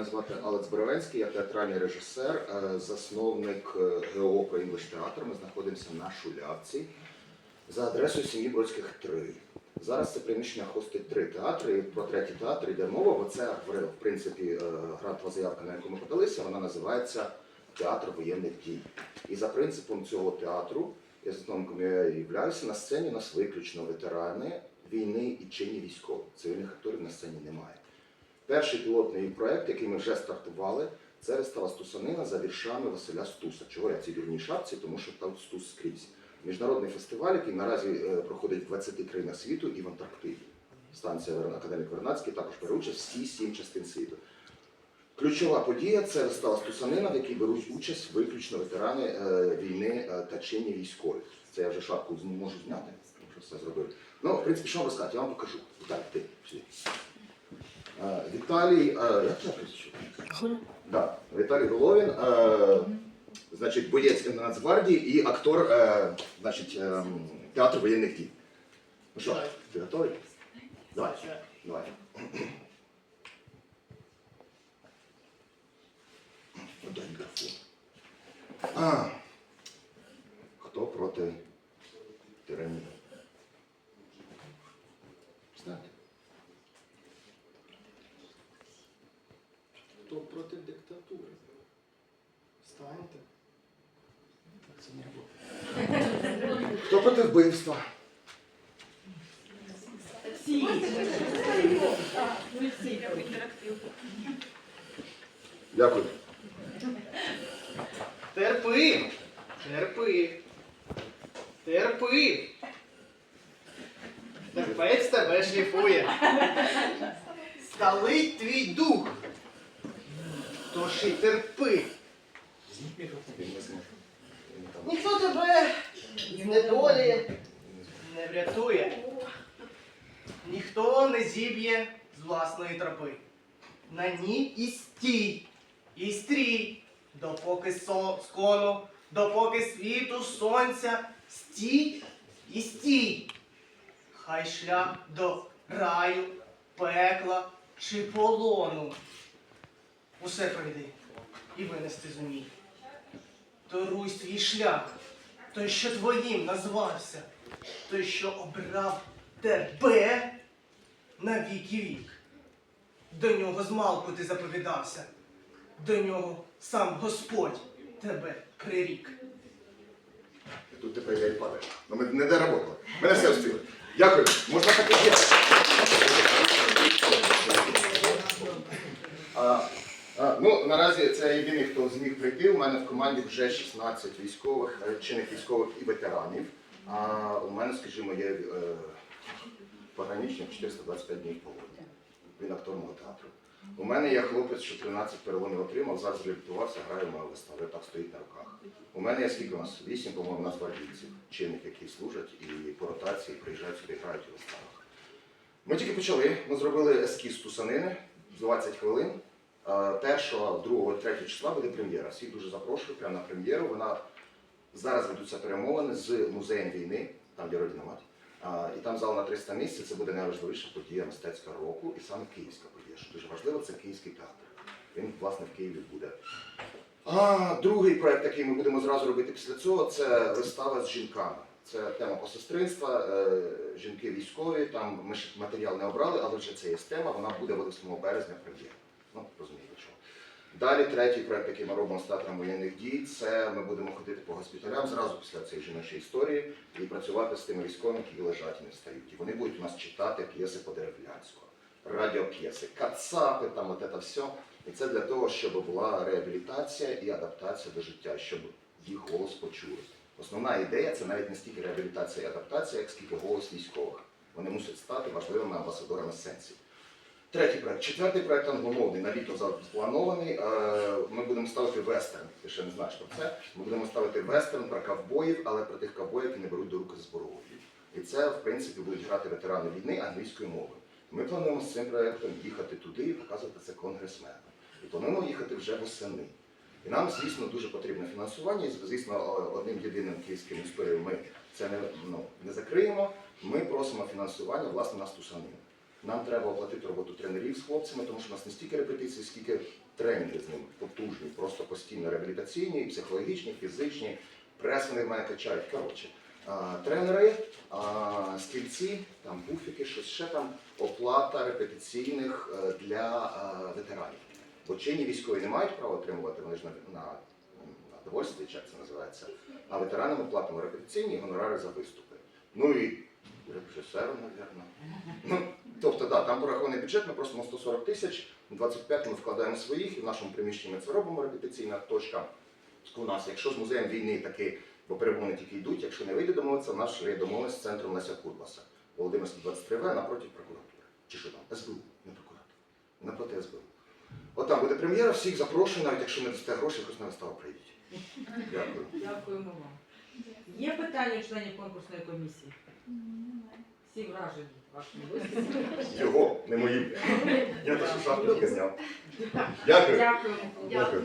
Мене звати Алекс Боровенський, я театральний режисер, е, засновник е, ГО «Про English театр. Ми знаходимося на Шулявці за адресою сім'ї Бродських 3. Зараз це приміщення хостить три театри. І про третій театр йде мова, бо це в в принципі е, грантова заявка, на яку ми подалися, вона називається Театр воєнних дій. І за принципом цього театру, я засновником я являюся, на сцені у нас виключно ветерани війни і чинні військові. Цивільних акторів на сцені немає. Перший пілотний проект, який ми вже стартували, це вистава Стусанина за віршами Василя Стуса. Чого я в цій дурній шапці? Тому що там Стус скрізь. Міжнародний фестиваль, який наразі е, проходить в 20 країнах світу і в Антарктиді. Станція Академік Вернадський також бере участь всі сім частин світу. Ключова подія це вистава Стусанина, в якій беруть участь виключно ветерани е, війни е, та чинні військові. Це я вже шапку можу зняти, що все зробив. Ну, в принципі, що вам розказати, я вам покажу. Віталій, ти Віталій, е, як тебе прізвище? Да, Віталій Головін, е, значить, боєць Нацгвардії і актор е, значить, е, театру воєнних дій. Ну що, ти готовий? Давай, давай. Дай мікрофон. А, хто проти тиранії? Хто проти диктатури? Встаньте. Так це не буде. Хто проти вбивства? Дякую. Терпи! Терпи! Терпи! Терпець тебе шліфує. Сталить твій дух. Тож терпи. Ніхто тебе з недолі не врятує. Ніхто не зіб'є з власної тропи. На ній і стій, і стрій, допоки скону, допоки світу сонця, стій і стій. Хай шлях до раю, пекла чи полону. Усе пройди і винести зумій. Торуй свій шлях, той, що твоїм назвався, той, що обрав тебе на вік і вік. До нього змалку ти заповідався, до нього сам Господь тебе прирік. Тут тепер я і падаю. Ну, ми не доработали. Мене все встигли. Дякую. Можна так і є. А, а, ну, наразі це єдиний, хто зміг прийти. У мене в команді вже 16 військових, е, чинних військових і ветеранів. А у мене, скажімо, є е, пограничник 425 днів по війні. Він актор мого театру. У мене є хлопець, що 13 переломів отримав, зараз реабілітувався, грає в мою виставу, так стоїть на руках. У мене є скільки у нас? Вісім, по-моєму, нацгвардійців, чинних, які служать і по ротації приїжджають сюди, грають у виставах. Ми тільки почали, ми зробили ескіз тусанини 20 хвилин. Е, Першого, другого, третього числа буде прем'єра. Всіх дуже запрошую прямо на прем'єру. Вона зараз ведуться перемовини з музеєм війни, там де родина мать. А, І там зал на 300 місць, це буде найважливіша подія мистецького року, і саме київська подія. Що дуже важливо, це київський театр. Він, власне, в Києві буде. А, другий проект, який ми будемо зразу робити після цього, це вистава з жінками. Це тема посестринства, е, жінки військові. Там ми ще матеріал не обрали, але вже це є тема. Вона буде 8 березня прем'єра. Ну, розумієте, що. Далі третій проект, який ми робимо з театром воєнних дій, це ми будемо ходити по госпіталям зразу після цієї жіночої історії і працювати з тими військовими, які лежать і не встають. І вони будуть у нас читати п'єси по деревлянську, радіоп'єси, кацапи, там от це все. І це для того, щоб була реабілітація і адаптація до життя, щоб їх голос почули. Основна ідея це навіть не стільки реабілітація і адаптація, як скільки голос військових. Вони мусять стати важливими амбасадорами сенсів. Третій проект. Четвертий проект англомовний, на літо запланований. Е, Ми будемо ставити вестерн. Ти ще не знаєш про це. Ми будемо ставити вестерн про ковбоїв, але про тих ковбоїв, які не беруть до руки зброю. І це, в принципі, будуть грати ветерани війни англійською мовою. Ми плануємо з цим проектом їхати туди і показувати це конгресменам. І плануємо їхати вже восени. І нам, звісно, дуже потрібне фінансування. І, звісно, одним єдиним київським історією ми це не, ну, не закриємо. Ми просимо фінансування власне на Стусанину. Нам треба оплатити роботу тренерів з хлопцями, тому що у нас не стільки репетицій, скільки тренінги з ними потужні, просто постійно реабілітаційні, психологічні, фізичні, прес вони в мене качають. Коротше, тренери, стільці, там буфіки, щось ще там, оплата репетиційних е, для е, ветеранів. Бо чинні військові не мають права отримувати, вони ж на, на, довольстві, як це називається. А ветеранам ми платимо репетиційні гонорари за виступи. Ну і режисеру, мабуть. Тобто, да, там порахований бюджет, ми просимо 140 тисяч, 25 ми вкладаємо своїх, і в нашому приміщенні ми це робимо, репетиційна точка у нас. Якщо з музеєм війни таки, бо перемовини тільки йдуть, якщо не вийде домовитися, у нас є домовленість з центром Леся Курбаса, Володимирський 23В напроти прокуратури. Чи що там? СБУ, не прокуратура. Напроти СБУ. От там буде прем'єра, всіх запрошую, навіть якщо не дасте грошей, хоч на виставу прийдіть. Дякую. Дякуємо вам. Є питання у членів конкурсної комісії? Всі вражені вашим виступом. Його, не моїм. Я теж шапку зняв. Дякую. Дякую. Дякую.